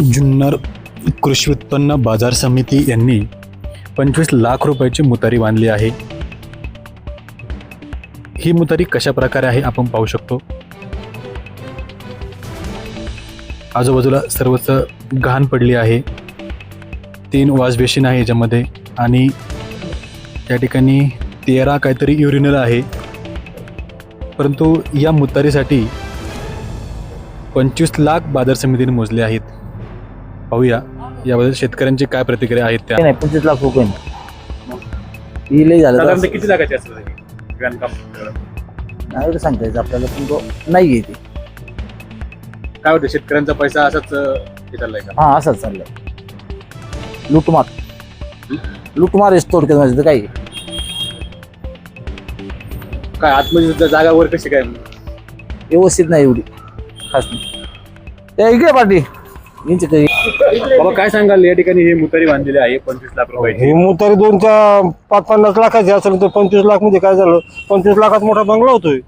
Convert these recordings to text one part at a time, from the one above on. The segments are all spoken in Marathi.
जुन्नर कृषी उत्पन्न बाजार समिती यांनी पंचवीस लाख रुपयाची मुतारी बांधली आहे. ही मुतारी कशा प्रकारे आहे आपण पाहू शकतो. आजूबाजूला सर्वच घाण पडली आहे. तीन वॉशबेसिन आहे याच्यामध्ये आणि त्या ठिकाणी तेरा काहीतरी युरिनल आहे. परंतु या मुतारीसाठी पंचवीस लाख बाजार समितीने मोजले आहेत. पाहूया याबद्दल शेतकऱ्यांची काय प्रतिक्रिया आहेत त्या. ते नाही पंचवीस लाख रुपये ही लई झालं तर साधारणतः असं- किती लाखाची असेल? बांधकाम नाही एवढं सांगता यायचं आपल्याला पण तो नाही आहे ते. काय होतं शेतकऱ्यांचा पैसा असाच अं, हे चाललाय का? हा असंच चाललंय. लुटमार लुटमार आहे थोडक्यात म्हणजे तर काही. काय आतमध्ये सुद्धा जागा वर कशी काय? व्यवस्थित नाही एवढी. खास नाही. त्या इकडे पाठी यांची काही बाबा काय सांगाल? या ठिकाणी हे मुतारी बांधलेली आहे पंचवीस लाख रुपयाची हे मोटारी दोनच्या पाच पन्नास लाखाची असेल तर पंचवीस लाखमध्ये काय झालं? पंचवीस लाखात मोठा बंगला होतोय.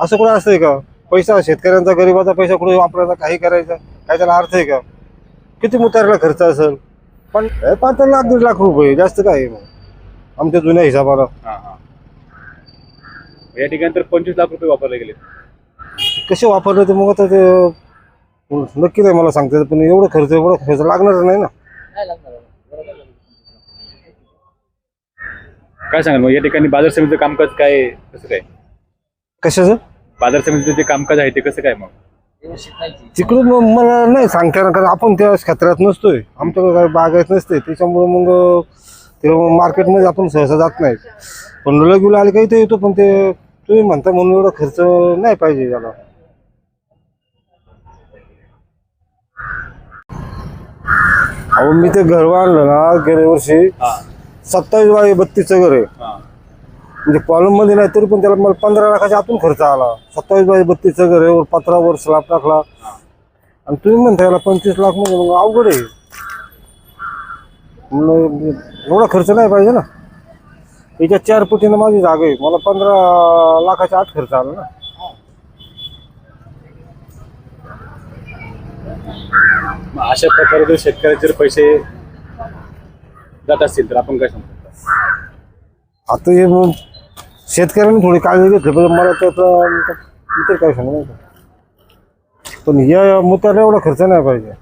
असं कुठं असतंय का? पैसा शेतकऱ्यांचा गरीबाचा पैसा कुठे वापरायचा काही करायचा काय त्याला अर्थ आहे का? किती मुतारीला खर्च असेल? पण हे पाच लाख दीड लाख रुपये जास्त काय आहे मग? आमच्या जुन्या हिसाबाला हा, हा. या ठिकाणी तर पंचवीस लाख रुपये वापरले गेले कसे वापरले ते मग आता ते नक्की नाही मला सांगता. येत पण एवढं खर्च एवढं खर्च लागणार नाही ना. काय सांगाल मग? या ठिकाणी बाजार समितीचं कामकाज काय आहे? कसं काय? कशाचं? बाजार समितीचं जे कामकाज आहे ते कसं काय मग? तिकडून मग मला नाही सांगता येणार कारण आपण त्या क्षेत्रात नसतोय. आमच्याकडे काय बागायत नसते. त्याच्यामुळे मग ते मार्केटमध्ये आपण सहसा जात नाही. पण लगीला आले काही ते येतो पण ते तुम्ही म्हणता म्हणून एवढा खर्च नाही पाहिजे याला. अहो मी ते घर बांधलं ना गेल्या वर्षी सत्तावीस बाय बत्तीसचं घर आहे. हा. म्हणजे कॉलममध्ये नाही तरी पण त्याला मला पंधरा लाखाच्या आतून खर्च आला. सत्तावीस बाय बत्तीसचं घर आहे वर पत्रावर स्लॅब टाकला. आणि तुम्ही म्हणता याला पंचवीस लाख म्हणजे मग अवघड आहे. एवढा खर्च नाही पाहिजे ना. याच्या चार पटीनं माझी जागा आहे. मला पंधरा लाखाच्या आत खर्च आला ना. मग अशा प्रकारे जर शेतकऱ्याचे जर पैसे जात असतील तर आपण काय सांगतो आता हे मग शेतकऱ्यांनी थोडी काळजी घेतली पण मला तर इतर काय सांगू नाही का. पण या मुद्द्याला एवढा खर्च नाही पाहिजे.